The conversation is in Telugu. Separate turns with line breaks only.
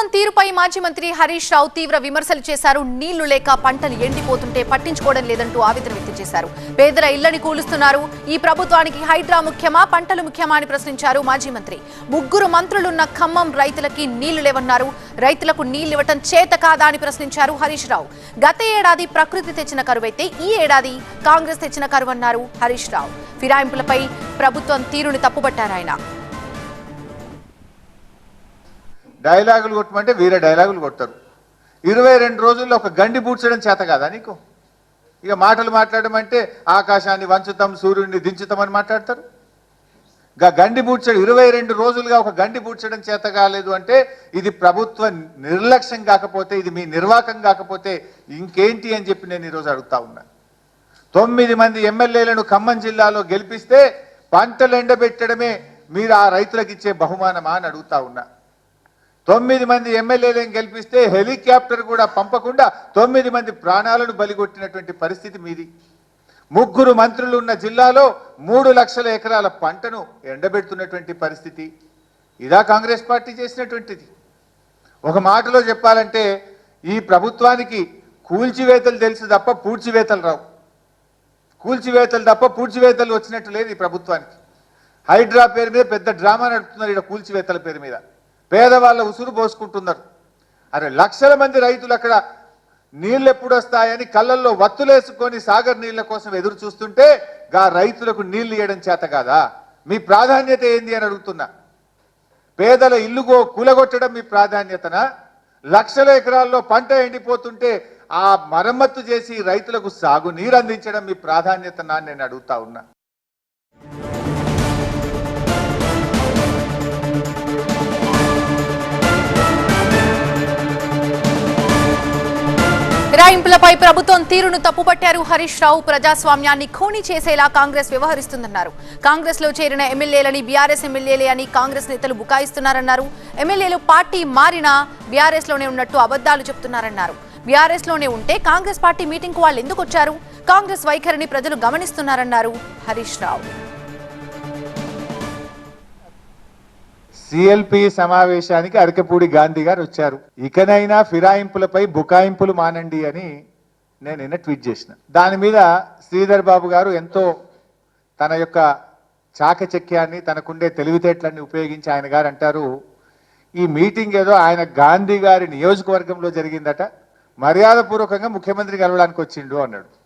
ప్రభుత్వం తీరుపై మాజీ మంత్రి హరీష్ రావు తీవ్ర విమర్శలు చేశారు. నీళ్ళు లేక పంటలు ఎండిపోతుంటే పట్టించుకోవడం లేదంటూ ఆవేదన వ్యక్తం చేశారు. పేదల ఇళ్ళని కూలుస్తున్నారు. ఈ ప్రభుత్వానికి హైడ్రా ముఖ్యమా పంటలు ముఖ్యమా అని ప్రశ్నించారు మాజీ మంత్రి. ముగ్గురు మంత్రులున్న ఖమ్మం రైతులకి నీళ్ళు లేవన్నారు. రైతులకు నీళ్ళు ఇవ్వటం చేత కాదా అని ప్రశ్నించారు హరీష్ రావు. గత ఏడాది ప్రకృతి తెచ్చిన కరువైతే ఈ ఏడాది కాంగ్రెస్ తెచ్చిన కరువన్నారు హరీష్ రావు. ఫిరాయింపులపై ప్రభుత్వం తీరుని తప్పుబట్టారు ఆయన.
డైలాగులు కొట్టమంటే వీరే డైలాగులు కొడతారు ఇరవై రెండు రోజుల్లో ఒక గండి పూడ్చడం చేత కాదా నీకు? ఇక మాటలు మాట్లాడడం అంటే ఆకాశాన్ని వంచుతాం సూర్యుడిని దించుతాం అని మాట్లాడతారు. ఇక గండి పూడ్చడం ఇరవై రెండు రోజులుగా ఒక గండి పూడ్చడం చేత కాలేదు అంటే ఇది ప్రభుత్వ నిర్లక్ష్యం కాకపోతే ఇది మీ నిర్వాకం కాకపోతే ఇంకేంటి అని చెప్పి నేను ఈరోజు అడుగుతా ఉన్నా. తొమ్మిది మంది ఎమ్మెల్యేలను ఖమ్మం జిల్లాలో గెలిపిస్తే పంటలు ఎండబెట్టడమే మీరు ఆ రైతులకు ఇచ్చే బహుమానమా అని అడుగుతా ఉన్నా. తొమ్మిది మంది ఎమ్మెల్యేలను గెలిపిస్తే హెలికాప్టర్ కూడా పంపకుండా తొమ్మిది మంది ప్రాణాలను బలిగొట్టినటువంటి పరిస్థితి మీది. ముగ్గురు మంత్రులు ఉన్న జిల్లాలో మూడు లక్షల ఎకరాల పంటను ఎండబెడుతున్నటువంటి పరిస్థితి. ఇదా కాంగ్రెస్ పార్టీ చేసినటువంటిది. ఒక మాటలో చెప్పాలంటే ఈ ప్రభుత్వానికి కూల్చివేతలు తెలుసు తప్ప పూడ్చివేతలు రావు. కూల్చివేతలు తప్ప పూడ్చివేతలు వచ్చినట్టు లేదు ఈ ప్రభుత్వానికి. హైడ్రా పేరు మీద పెద్ద డ్రామా నడుపుతున్నారు ఇక్కడ కూల్చివేతల పేరు మీద. పేదవాళ్ళ ఉసురు పోసుకుంటున్నారు. అరే లక్షల మంది రైతులు అక్కడ నీళ్ళు ఎప్పుడు వస్తాయని కళ్ళల్లో వత్తులేసుకొని సాగర్ నీళ్ళ కోసం ఎదురు చూస్తుంటే గా రైతులకు నీళ్ళు ఇవ్వడం చేత కాదా? మీ ప్రాధాన్యత ఏంది అని అడుగుతున్నా. పేదల ఇల్లుగో కూలగొట్టడం మీ ప్రాధాన్యతనా? లక్షల ఎకరాల్లో పంట ఎండిపోతుంటే ఆ మరమ్మత్తు చేసి రైతులకు సాగు నీరు అందించడం మీ ప్రాధాన్యతనా నేను అడుగుతా ఉన్నా.
కేటాయింపులపై ప్రభుత్వం తీరును తప్పుపట్టారు. హరీష్ రావు ప్రజాస్వామ్యాన్ని ఖూనీ చేసేలా కాంగ్రెస్ వ్యవహరిస్తుందన్నారు. కాంగ్రెస్లో చేరిన ఎమ్మెల్యేలని బీఆర్ఎస్ ఎమ్మెల్యేలే అని కాంగ్రెస్ నేతలు బుకాయిస్తున్నారన్నారు. ఎమ్మెల్యేలు పార్టీ మారినా బీఆర్ఎస్లోనే ఉన్నట్టు అబద్ధాలు చెప్తున్నారన్నారు. బీఆర్ఎస్లోనే ఉంటే కాంగ్రెస్ పార్టీ మీటింగ్కు వాళ్ళు ఎందుకు వచ్చారు కాంగ్రెస్ వైఖరిని ప్రజలు గమనిస్తున్నారన్నారు హరీష్ రావు.
సిఎల్పి సమావేశానికి అరకపూడి గాంధీ గారు వచ్చారు. ఇకనైనా ఫిరాయింపులపై బుకాయింపులు మానండి అని నేను నిన్న ట్వీట్ చేసిన. దాని మీద శ్రీధర్ బాబు గారు ఎంతో తన యొక్క చాకచక్యాన్ని తనకుండే తెలివితేటలన్నీ ఉపయోగించి ఆయన గారు అంటారు. ఈ మీటింగ్ ఏదో ఆయన గాంధీ గారి నియోజకవర్గంలో జరిగిందట. మర్యాదపూర్వకంగా ముఖ్యమంత్రి కలవడానికి వచ్చిండు అన్నాడు.